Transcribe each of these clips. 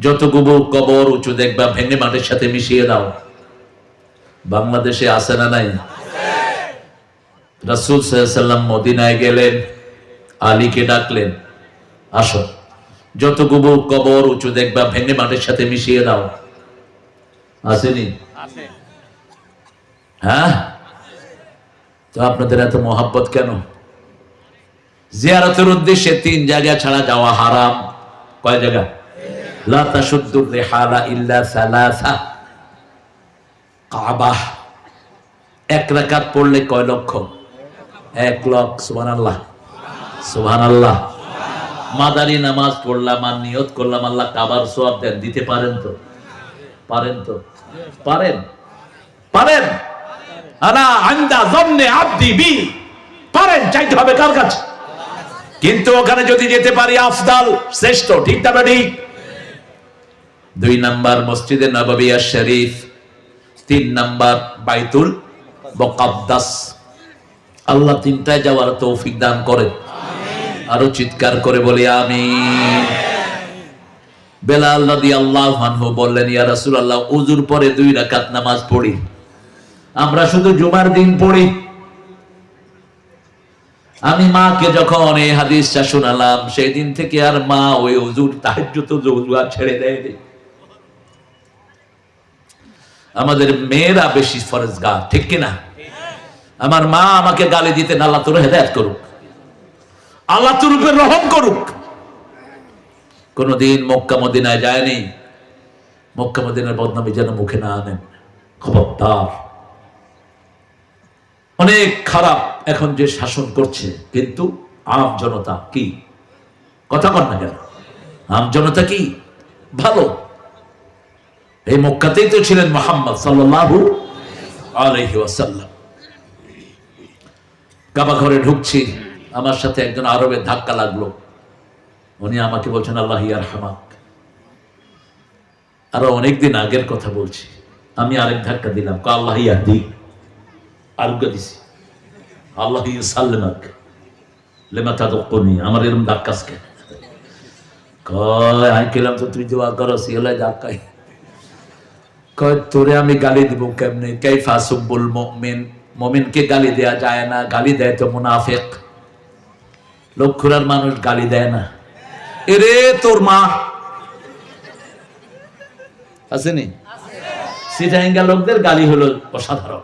যত গুবু কবর উঁচু দেখবা ভেঙে মাটির সাথে মিশিয়ে দাও। বাংলাদেশে আছে না নাই? রাসুল সাল্লাম মদিনায় গেলেন আলীকে ডাকলেন আসো। যত গুবু কবর উঁচু দেখবা ভেঙে মাটির সাথে মিশিয়ে দাও। আসেনি? হ্যাঁ? তো আপনাদের এত মোহাব্বত কেন? জিয়ারতের উদ্দেশ্যে তিন জায়গা ছাড়া যাওয়া হারাম। কয় জায়গা? মাদারি নামাজ পড়লাম আর নিয়ত করলাম, আল্লাহ কাবার সোয়াব দেন। দিতে পারেন তো? পারেন তো? পারেন? পারেন? পারেন চাইতে হবে কার কাছে? কিন্তু ওখানে যদি যেতে পারি আফদাল, শ্রেষ্ঠ, ঠিক না ঠিক দুই নাম্বার মসজিদে নববিয়া শরীফ, তিন নাম্বার বাইতুল মুকাদ্দাস। আল্লাহ তিনটায় যাওয়ার তৌফিক দান করেন। আরও চিৎকার করে বলি আমি পরে দুই রাকাত নামাজ পড়ি। আমরা শুধু দিন পড়ি। আমি মাকে যখন সেই দিন থেকে আর মা ওই আর ছেড়ে দেয়নি। আমাদের মেয়েরা বেশি ফরজগার, ঠিক কিনা? আমার মা আমাকে গালি দিতে আল্লাহ তোর হেদায়ত করুক। আল্লাহ তোর উপর রহম করুক। কোনদিন মক্কা মদিনায় যায়নি। মক্কা মদিনার বদনামি যেন মুখে না আনেন। খবরদার। অনেক খারাপ এখন যে শাসন করছে, কিন্তু আম জনতা কি? কথা কর না কেন? আম জনতা কি? ভালো। এই মক্কাতেই তো ছিলেন মোহাম্মদ সাল্লাল্লাহু আলাইহি ওয়াসাল্লাম। কাবা ঘরে ঢুকছি, আমার সাথে একজন আরবের ধাক্কা লাগল। উনি আমাকে বলছেন, আল্লাহ ইয়ার হামাক আরও অনেকদিন আগের কথা বলছি। আমি আরেক ধাক্কা দিলাম কা আল্লাহ ইয়াহদি। আরোগ্য দিছি, আল্লাহ সাল্লামাক লেমা আমার এরকম ধাক্কাস কেন কয়, আমি কেলাম তো, তুই দোয়া করো সিহলে ধাক্কাই তোরে আমি গালি দিব কেমনে? কাইফা সুব্বুল মুমিন? মুমিনকে গালি দেয়া যায় না, গালি দেয় তো মুনাফিক। লক্ষুরার মানুষ গালি দেয় না। এরে, তোর মা। আসেনি সিটাইঙ্গা লোকদের গালি হলো অসাধারণ।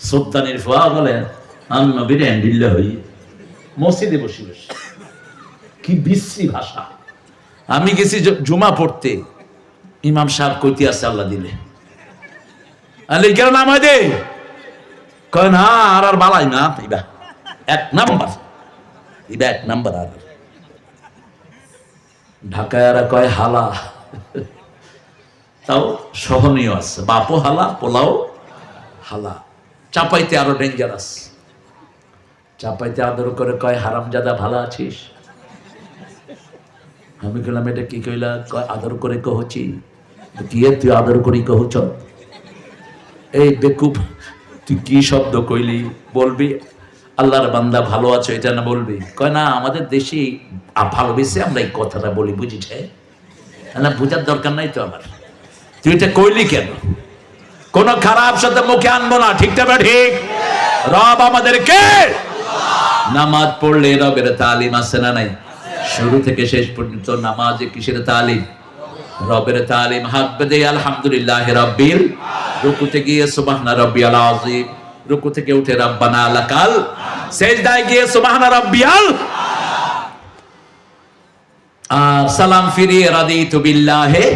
সুলতানের ফোয়া বলে, আমি নবীর হ্যান্ডিল্লে হই। মসজিদে বসে বসে। কি বিশ্রী ভাষা। আমি গেছি জুমা পড়তে। ইমাম সাহেব কইতে আছে আল্লাহ দিলে। আলে কেন নাম দে। কয়, না, আর আর বালাই না। ইবা, এক নাম্বার। ইবা, এক নাম্বার আর। ঢাকায় আর কয়, হালা। তাও সহনীয় আছে। বাপও হালা, পোলাও হালা। চাপাইতে আরও ডেঞ্জারাস চাপাইতে আদর করে কয়, হারামজাদা, ভালো আছিস? আমি কইলাম, এটা কি কইলা? কয়, আদর করে কহছি কি তুই আদর করি কহুছ এই বেকুব, তুই কি শব্দ কইলি? বলবি, আল্লাহর বান্দা ভালো আছো, এটা না বলবি? কয়, না, আমাদের দেশে ভালোবেসে আমরা এই কথাটা বলি, বুঝিছে? না, বুঝার দরকার নাই তো আমার। তুই এটা কইলি কেন? কোন খারাপ সাথে মুখে আনব না, ঠিক না ঠিক? রব আমাদেরকে নামাজ পড়লে রবের তালিম আছে না নাই? শুরু থেকে শেষ পর্যন্ত নামাজে কিসের তালিম? রবের তালিম হাত বেঁধে আলহামদুলিল্লাহ রব্বিল রুকুতে গিয়ে সুবহানা রব্বিয়াল আযীম। রুকু থেকে উঠে রব্বানা লাকাল সেজদায় গিয়ে সুবহানা রব্বিয়াল আর সালাম ফিরিয়ে রাদিতু বিল্লাহে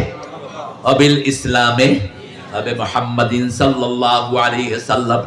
অবিল ইসলামে। আবে মুহাম্মাদিন সাল্লাল্লাহু আলাইহি সাল্লাম